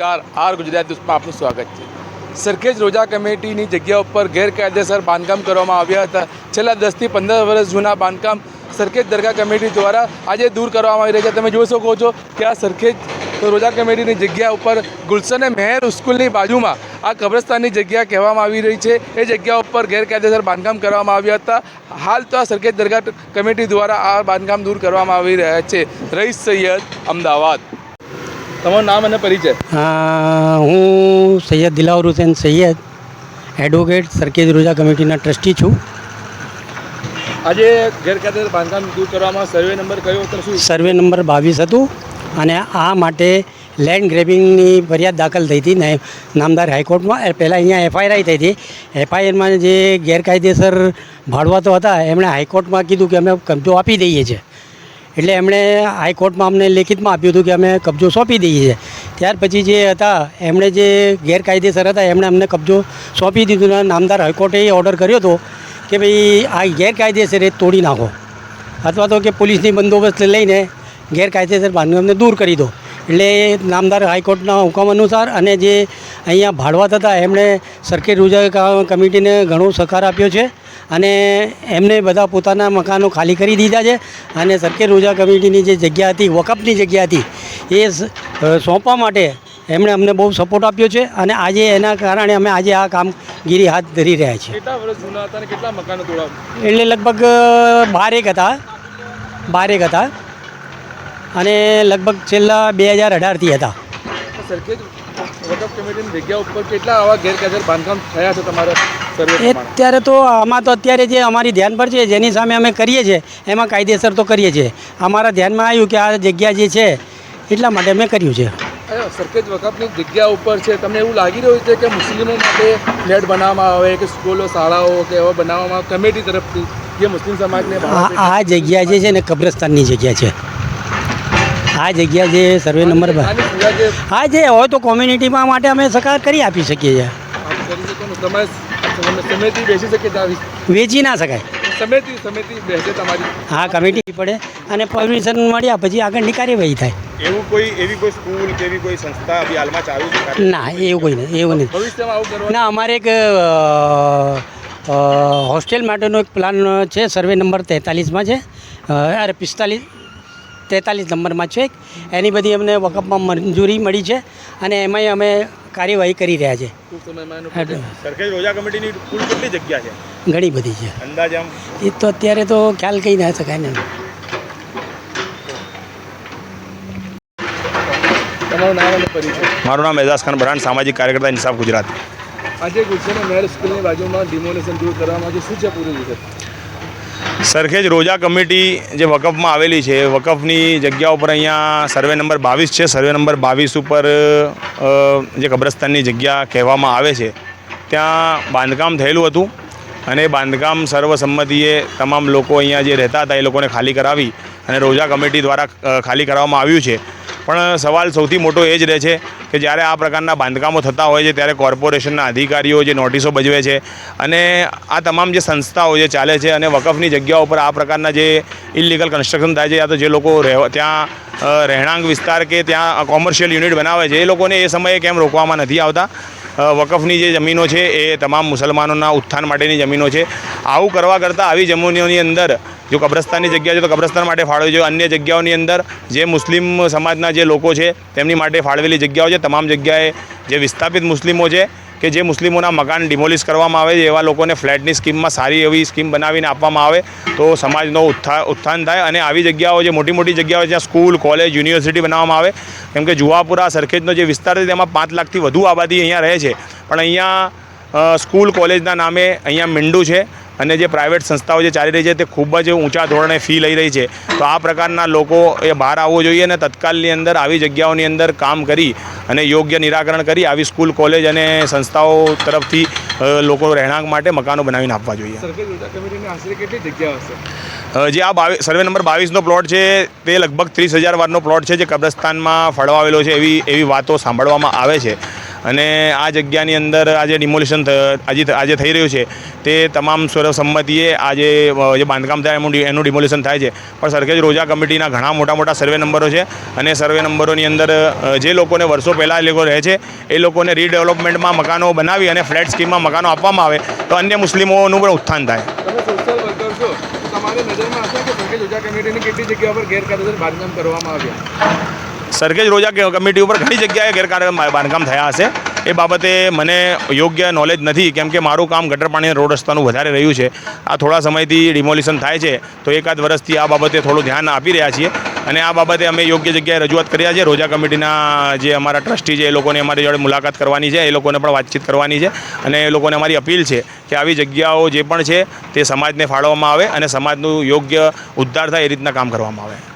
નમસ્કાર. આર ગુજરાત ન્યૂઝમાં આપનું સ્વાગત છે. સરખેજ રોજા કમિટીની જગ્યા ઉપર ગેરકાયદેસર બાંધકામ કરવામાં આવ્યા હતા. છેલ્લા દસથી પંદર વર્ષ જૂના બાંધકામ સરખેજ દરગાહ કમિટી દ્વારા આજે દૂર કરવામાં આવી રહ્યા છે. તમે જોઈ શકો છો કે આ સરખેજ રોજા કમિટીની જગ્યા ઉપર ગુલશન મહેર સ્કૂલની બાજુમાં આ કબ્રસ્તાનની જગ્યા કહેવામાં આવી રહી છે. એ જગ્યા ઉપર ગેરકાયદેસર બાંધકામ કરવામાં આવ્યા હતા. હાલ તો આ સરખેજ દરગાહ કમિટી દ્વારા આ બાંધકામ દૂર કરવામાં આવી રહ્યા છે. રઈસ સૈયદ અમદાવાદ. તમારું નામ અને પરિચય? હું સૈયદ દિલાવર હુસેન સૈયદ એડવોકેટ સરખેજ રોજા કમિટીના ટ્રસ્ટી છું. આજે ગેરકાયદેસર બાંધકામ દૂર કરવામાં સર્વે નંબર કયો હતો શું? સર્વે નંબર બાવીસ હતું અને આ માટે લેન્ડ ગ્રેબિંગની ફરિયાદ દાખલ થઈ હતી ને નામદાર હાઈકોર્ટમાં. પહેલાં અહીંયા એફઆઈઆર થઈ હતી. એફઆઈઆરમાં જે ગેરકાયદેસર ભાડવાતો હતા એમણે હાઈકોર્ટમાં કીધું કે અમે કબજો આપી દઈએ છીએ. એટલે એમણે હાઈકોર્ટમાં અમને લેખિતમાં આપ્યું હતું કે અમે કબજો સોંપી દઈએ છીએ. ત્યાર પછી જે હતા, એમણે જે ગેરકાયદેસર હતા, એમણે અમને કબજો સોંપી દીધું નામદાર હાઈકોર્ટે ઓર્ડર કર્યો હતો કે ભાઈ, આ ગેરકાયદેસર એ તોડી નાખો. અથવા તો કે પોલીસની બંદોબસ્ત લઈને ગેરકાયદેસર બાંધકામને દૂર કરી દો. એટલે નામદાર હાઈકોર્ટના હુકમ અનુસાર અને જે અહીંયા ભાડવા થતા, એમણે સરખી રોજા કમિટીને ઘણો સહકાર આપ્યો છે. અને એમને બધા પોતાના મકાનો ખાલી કરી દીધા છે અને સરખેજ રોજા કમિટીની જે જગ્યા હતી વકફની જગ્યા હતી એ સોંપવા માટે એમણે અમને બહુ સપોર્ટ આપ્યો છે અને આજે એના કારણે અમે આજે આ કામગીરી હાથ ધરી રહ્યા છીએ. એટલે લગભગ બારેક હતા બારેક હતા અને લગભગ છેલ્લા બે હજાર અઢારથી હતા. વકફ કમિટીની જગ્યા ઉપર કેટલા આવા ગેરકાયદેસર બાંધકામ થયા છે તમારા એ અત્યારે તો આમાં તો અત્યારે જે અમારી ધ્યાન પર છે જેની સામે અમે કરીએ છીએ એમાં કાયદેસર તો કરીએ છીએ. અમારા ધ્યાનમાં આવ્યું કે આ જગ્યા જે છે એટલા માટે અમે કર્યું છે. સરખેજ વકફની જગ્યા ઉપર છે. તમને એવું લાગી રહ્યું છે કે મુસ્લિમો માટે ફ્લેટ બનાવવામાં આવે કે સ્કૂલો શાળાઓ કે એવા બનાવવામાં કમિટી તરફથી જે મુસ્લિમ સમાજને આ જગ્યા જે છે ને કબ્રસ્તાનની જગ્યા છે. આ જગ્યા જે સર્વે નંબર હા જે હોય તો કોમ્યુનિટીમાં માટે અમે સહકાર કરી આપી શકીએ છીએ. વેચી ના શકાય. સમિતિ સમિતિ બેસે તમારી હા કમિટી પડે અને પરમિશન મળ્યા પછી આગળની કાર્યવાહી થાય. એવું કોઈ એવી કોઈ સ્કૂલ કે એવી કોઈ સંસ્થા અભી હાલમાં ચાલુ છે? ના એવું કોઈ નહીં એવું નહીં. ના અમારે એક હોસ્ટેલ માટેનો એક પ્લાન છે સર્વે નંબર તેતાલીસમાં છે. અરે પિસ્તાલીસ તેતાલીસ નંબરમાં છે. એની બધી અમને વકફમાં મંજૂરી મળી છે અને એમાંય અમે કાર્યવાહી કરી રહ્યા છે. ઘણી બધી છે. અંદાજ એ તો અત્યારે તો ખ્યાલ કહી ના શકાય ને. તમારું નામ અને મારું નામ એજાઝ ખાન બરાણ સામાજિક કાર્યકર્તા ઇન્સાફ ગુજરાત. આજે ગુજરાત મેર સ્કૂલની બાજુમાં ડિમોલેશન દૂર કરવામાં આવ્યું શું છે પૂરું સરખેજ રોજા કમિટી જે વકફમાં આવેલી છે, વકફની જગ્યા ઉપર અહીંયા સર્વે નંબર બાવીસ છે. સર્વે નંબર બાવીસ ઉપર જે કબ્રસ્તાનની જગ્યા કહેવામાં આવે છે, ત્યાં બાંધકામ થયેલું હતું અને બાંધકામ સર્વસંમતિએ તમામ લોકો અહીંયા જે રહેતા હતા એ લોકોને ખાલી કરાવી અને રોજા કમિટી દ્વારા ખાલી કરાવવામાં આવ્યું છે. પણ સવાલ સૌથી મોટો એ જ રહે છે કે જ્યારે આ પ્રકારના બાંધકામો થતા હોય છે, ત્યારે કોર્પોરેશનના અધિકારીઓ જે નોટિસો ભજવે છે અને આ તમામ જે સંસ્થાઓ જે ચાલે છે અને વકફની જગ્યાઓ પર આ પ્રકારના જે ઇલિગલ કન્સ્ટ્રક્શન થાય છે, યા તો જે લોકો ત્યાં રહેણાંક વિસ્તાર કે ત્યાં કોમર્શિયલ યુનિટ બનાવે છે, એ લોકોને એ સમયે કેમ રોકવામાં નથી આવતા? વકફની જે જમીનો છે એ તમામ મુસલમાનોના ઉત્થાન માટેની જમીનો છે. આવું કરવા કરતાં આવી જમીનોની અંદર, જો કબ્રસ્તાનની જગ્યા છે તો કબ્રસ્તાન માટે ફાળવી જોઈએ. અન્ય જગ્યાઓની અંદર જે મુસ્લિમ સમાજના જે લોકો છે, તેમની માટે ફાળવેલી જગ્યાઓ છે. તમામ જગ્યાએ જે વિસ્થાપિત મુસ્લિમો છે કે જે મુસ્લિમોના મકાન ડિમોલિશ કરવામાં આવે છે, એવા લોકોને ફ્લેટની સ્કીમમાં સારી એવી સ્કીમ બનાવીને આપવામાં આવે, તો સમાજનો ઉત્થા, ઉત્થાન થાય અને આવી જગ્યાઓ જે મોટી મોટી જગ્યાઓ જ્યાં સ્કૂલ, કોલેજ, યુનિવર્સિટી બનાવવામાં આવે કેમ કે જુવાપુરા, સરખેજનો જે વિસ્તાર છે, તેમાં પાંચ લાખથી વધુ આબાદી અહીંયા રહે છે. પણ અહીંયા સ્કૂલ, કોલેજના નામે અહીંયા મીંડું છે અને જે પ્રાઇવેટ સંસ્થાઓ જે ચાલી રહી છે તે ખૂબ જ ઊંચા ધોરણે ફી લઈ રહી છે. તો આ પ્રકારના લોકો એ બહાર આવવો જોઈએ અને તત્કાલની અંદર આવી જગ્યાઓની અંદર કામ કરી અને યોગ્ય નિરાકરણ કરી આવી સ્કૂલ કોલેજ અને સંસ્થાઓ તરફથી લોકો રહેણાંક માટે મકાનો બનાવીને આપવા જોઈએ. જે આ બાવીસ સર્વે નંબર બાવીસનો પ્લોટ છે તે લગભગ ત્રીસ હજાર વારનો પ્લોટ છે જે કબ્રસ્તાનમાં ફળવાવેલો છે એવી એવી વાતો સાંભળવામાં આવે છે. અને આ જગ્યાની અંદર આજે ડિમોલિશન આજે આજે થઈ રહ્યું છે. તે તમામ સર્વસંમતિએ આજે જે બાંધકામ થાય એનું એનું ડિમોલિશન થાય છે. પણ સરખેજ રોજા કમિટીના ઘણા મોટા મોટા સર્વે નંબરો છે અને સર્વે નંબરોની અંદર જે લોકોને વર્ષો પહેલાં એ લોકો રહે છે, એ લોકોને રીડેવલપમેન્ટમાં મકાનો બનાવી અને ફ્લેટ સ્કીમમાં મકાનો આપવામાં આવે, તો અન્ય મુસ્લિમોનું પણ ઉત્થાન થાય. કેટલી જગ્યા પર ગેરકાયદેસર બાંધકામ કરવામાં આવ્યા? સરખેજ રોજા કમિટી ઉપર ઘણી જગ્યાએ ગેરકાયદે બાંધકામ થયા હશે. એ બાબતે મને યોગ્ય નોલેજ નથી, કેમ કે મારું કામ ગટર પાણી રોડ રસ્તાનું વધારે રહ્યું છે. આ થોડા સમયથી ડિમોલિશન થાય છે, તો એકાદ વર્ષથી આ બાબતે થોડું ધ્યાન આપી રહ્યા છીએ. અને આ બાબતે અમે યોગ્ય જગ્યાએ રજૂઆત કર્યા છે. રોજા કમિટીના જે અમારા ટ્રસ્ટી છે, એ લોકોને અમારી જોડે મુલાકાત કરવાની છે, એ લોકોને પણ વાતચીત કરવાની છે. અને એ લોકોને અમારી અપીલ છે કે આવી જગ્યાઓ જે પણ છે, તે સમાજને ફાળવવામાં આવે અને સમાજનું યોગ્ય ઉદ્ધાર થાય એ રીતના કામ કરવામાં આવે.